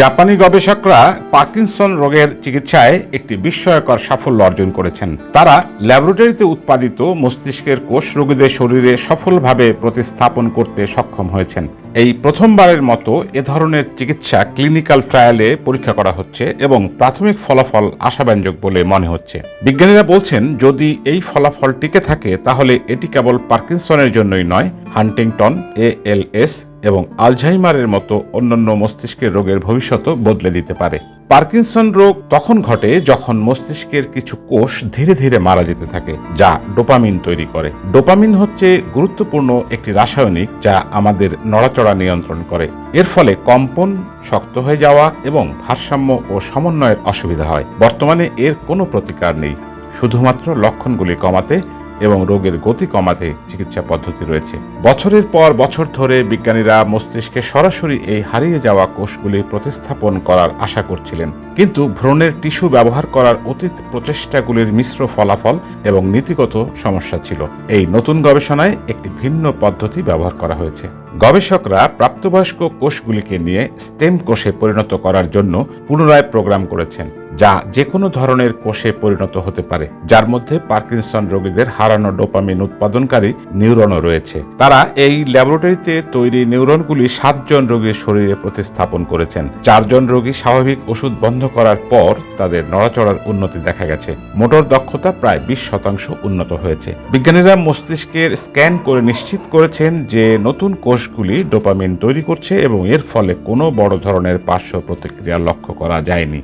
জাপানি গবেষকরা পার্কিনসন রোগের চিকিৎসায় একটি বিস্ময়কর সাফল্য অর্জন করেছেন। তারা ল্যাবরেটরিতে উৎপাদিত মস্তিষ্কের কোষ রোগীদের শরীরে সফলভাবে প্রতিস্থাপন করতে সক্ষম হয়েছেন। এই প্রথমবারের মতো এ ধরনের চিকিৎসা ক্লিনিক্যাল ট্রায়ালে পরীক্ষা করা হচ্ছে এবং প্রাথমিক ফলাফল আশাব্যঞ্জক বলে মনে হচ্ছে। বিজ্ঞানীরা বলছেন, যদি এই ফলাফল টিকে থাকে, তাহলে এটি কেবল পার্কিনসনের জন্যই নয়, হান্টিংটন এএলএস এবং আলঝাইমারের মতো অন্যান্য মস্তিষ্কের রোগের ভবিষ্যৎও বদলে দিতে পারে। পার্কিনসন রোগ তখন ঘটে যখন মস্তিষ্কের কিছু কোষ ধীরে ধীরে মারা যেতে থাকে, যা ডোপামিন তৈরি করে। ডোপামিন হচ্ছে গুরুত্বপূর্ণ একটি রাসায়নিক যা আমাদের নড়াচড়া নিয়ন্ত্রণ করে। এর ফলে কম্পন শক্ত হয়ে যাওয়া এবং ভারসাম্য ও সমন্বয়ের অসুবিধা হয়। বর্তমানে এর কোনো প্রতিকার নেই। শুধুমাত্র লক্ষণগুলি কমাতে এবং রোগের গতি কমাতে চিকিৎসা পদ্ধতি রয়েছে। বছরের পর বছর ধরে বিজ্ঞানীরা মস্তিষ্কে সরাসরি এই হারিয়ে যাওয়া কোষগুলি প্রতিস্থাপন করার আশা করছিলেন। কিন্তু ভ্রণের টিস্যু ব্যবহার করার অতীত প্রচেষ্টাগুলির মিশ্র ফলাফল এবং নীতিগত সমস্যা ছিল। এই নতুন গবেষণায় একটি ভিন্ন পদ্ধতি ব্যবহার করা হয়েছে। গবেষকরা প্রাপ্তবয়স্ক কোষগুলিকে নিয়ে স্টেম কোষে পরিণত করার জন্য পুনরায় প্রোগ্রাম করেছেন। যা যে কোনো ধরনের কোষে পরিণত হতে পারে। যার মধ্যে পার্কিনসন রোগীদের হারানো ডোপামিন উৎপাদনকারী নিউরনও রয়েছে। তারা এই ল্যাবরেটরিতে তৈরি নিউরনগুলি সাতজন রোগীর শরীরে প্রতিস্থাপন করেছেন। চারজন রোগী স্বাভাবিক ওষুধ বন্ধ করার পর তাদের নড়াচড়ার উন্নতি দেখা গেছে। মোটর দক্ষতা প্রায় বিশ শতাংশ উন্নত হয়েছে। বিজ্ঞানীরা মস্তিষ্কের স্ক্যান করে নিশ্চিত করেছেন যে নতুন কোষগুলি ডোপামিন তৈরি করছে এবং এর ফলে কোনো বড় ধরনের পার্শ্ব প্রতিক্রিয়া লক্ষ্য করা যায়নি।